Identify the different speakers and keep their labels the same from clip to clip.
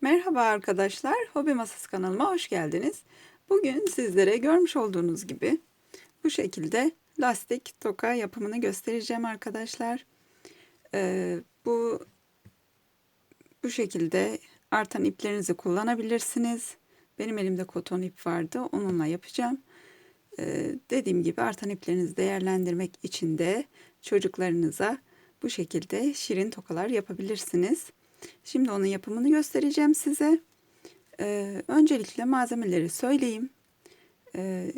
Speaker 1: Merhaba arkadaşlar, Hobi Masası kanalıma hoş geldiniz. Bugün sizlere görmüş olduğunuz gibi bu şekilde lastik toka yapımını göstereceğim arkadaşlar. Ee, bu bu şekilde artan iplerinizi kullanabilirsiniz. Benim elimde koton ip vardı, onunla yapacağım. Ee, dediğim gibi artan iplerinizi değerlendirmek için de çocuklarınıza bu şekilde şirin tokalar yapabilirsiniz. Şimdi onun yapımını göstereceğim size. Ee, öncelikle malzemeleri söyleyeyim. Ee,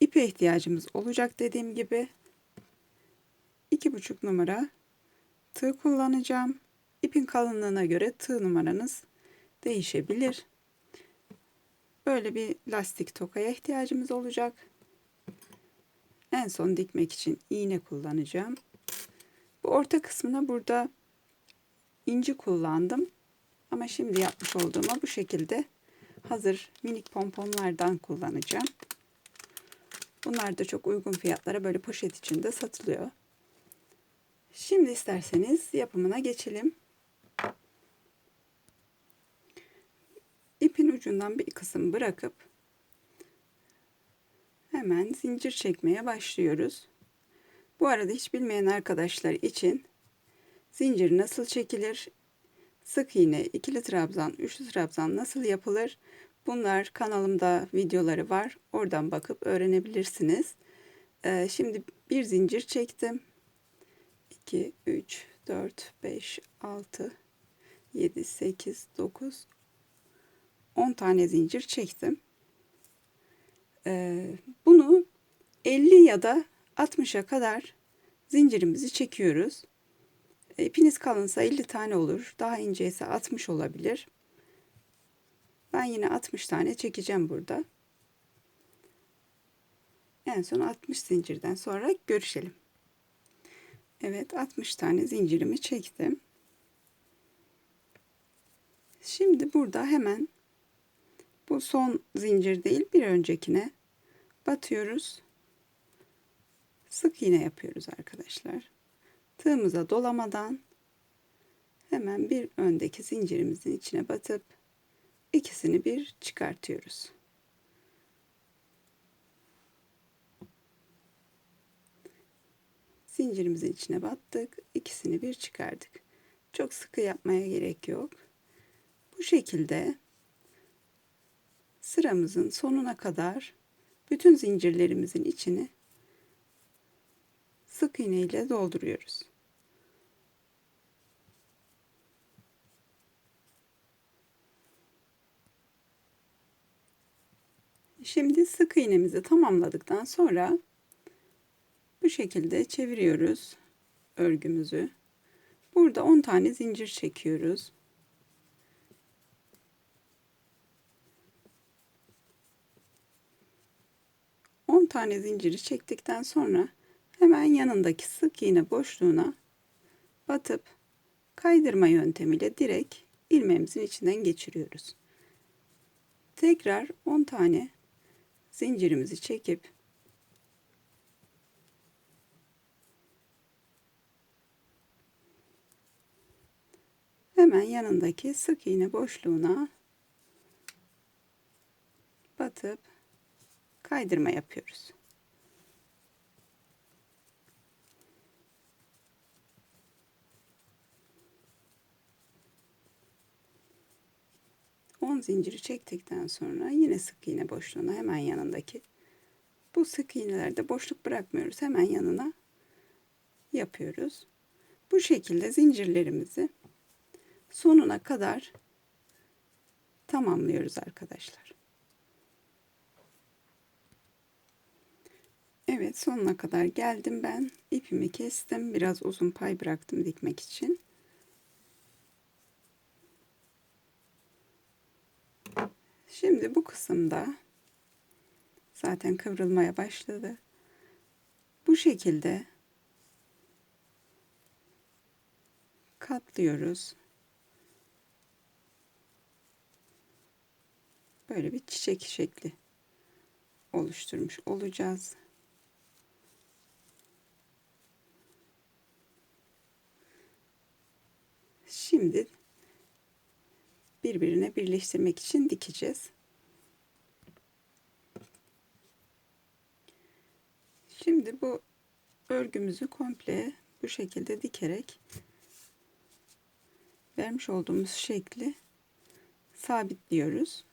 Speaker 1: ipe ihtiyacımız olacak dediğim gibi. iki buçuk numara tığ kullanacağım. İpin kalınlığına göre tığ numaranız değişebilir. Böyle bir lastik tokaya ihtiyacımız olacak. En son dikmek için iğne kullanacağım. Bu orta kısmına burada inci kullandım. Ama şimdi yapmış olduğuma bu şekilde hazır minik pomponlardan kullanacağım. Bunlar da çok uygun fiyatlara böyle poşet içinde satılıyor. Şimdi isterseniz yapımına geçelim. İpin ucundan bir kısım bırakıp hemen zincir çekmeye başlıyoruz. Bu arada hiç bilmeyen arkadaşlar için zincir nasıl çekilir, sık iğne, ikili trabzan, üçlü trabzan nasıl yapılır? Bunlar kanalımda videoları var. Oradan bakıp öğrenebilirsiniz. Ee, şimdi bir zincir çektim. 2, 3, 4, 5, 6, 7, 8, 9, 10 tane zincir çektim. Ee, bunu 50 ya da 60'a kadar zincirimizi çekiyoruz. İpiniz kalınsa 50 tane olur. Daha ince ise 60 olabilir. Ben yine 60 tane çekeceğim burada. En son 60 zincirden sonra görüşelim. Evet 60 tane zincirimi çektim. Şimdi burada hemen bu son zincir değil bir öncekine batıyoruz. Sık iğne yapıyoruz arkadaşlar tığımıza dolamadan hemen bir öndeki zincirimizin içine batıp ikisini bir çıkartıyoruz. Zincirimizin içine battık, ikisini bir çıkardık. Çok sıkı yapmaya gerek yok. Bu şekilde sıramızın sonuna kadar bütün zincirlerimizin içini sık iğne ile dolduruyoruz. Şimdi sık iğnemizi tamamladıktan sonra bu şekilde çeviriyoruz örgümüzü. Burada 10 tane zincir çekiyoruz. Tane zinciri çektikten sonra hemen yanındaki sık iğne boşluğuna batıp kaydırma yöntemiyle direkt ilmeğimizin içinden geçiriyoruz. Tekrar 10 tane zincirimizi çekip hemen yanındaki sık iğne boşluğuna batıp kaydırma yapıyoruz. 10 zinciri çektikten sonra yine sık iğne boşluğuna hemen yanındaki bu sık iğnelerde boşluk bırakmıyoruz. Hemen yanına yapıyoruz. Bu şekilde zincirlerimizi sonuna kadar tamamlıyoruz arkadaşlar. Evet sonuna kadar geldim ben. ipimi kestim. Biraz uzun pay bıraktım dikmek için. Şimdi bu kısımda zaten kıvrılmaya başladı. Bu şekilde katlıyoruz. Böyle bir çiçek şekli oluşturmuş olacağız. Şimdi birbirine birleştirmek için dikeceğiz. Şimdi bu örgümüzü komple bu şekilde dikerek vermiş olduğumuz şekli sabitliyoruz.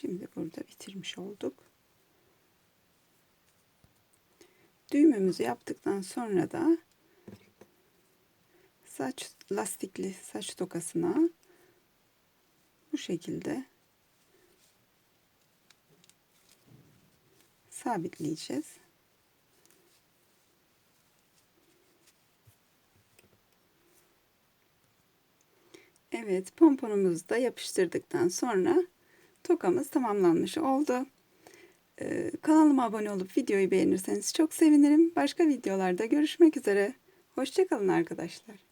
Speaker 1: Şimdi burada bitirmiş olduk. Düğümümüzü yaptıktan sonra da saç lastikli saç tokasına bu şekilde sabitleyeceğiz. Evet, pomponumuzu da yapıştırdıktan sonra tokamız tamamlanmış oldu. Ee, kanalıma abone olup videoyu beğenirseniz çok sevinirim. Başka videolarda görüşmek üzere. Hoşçakalın arkadaşlar.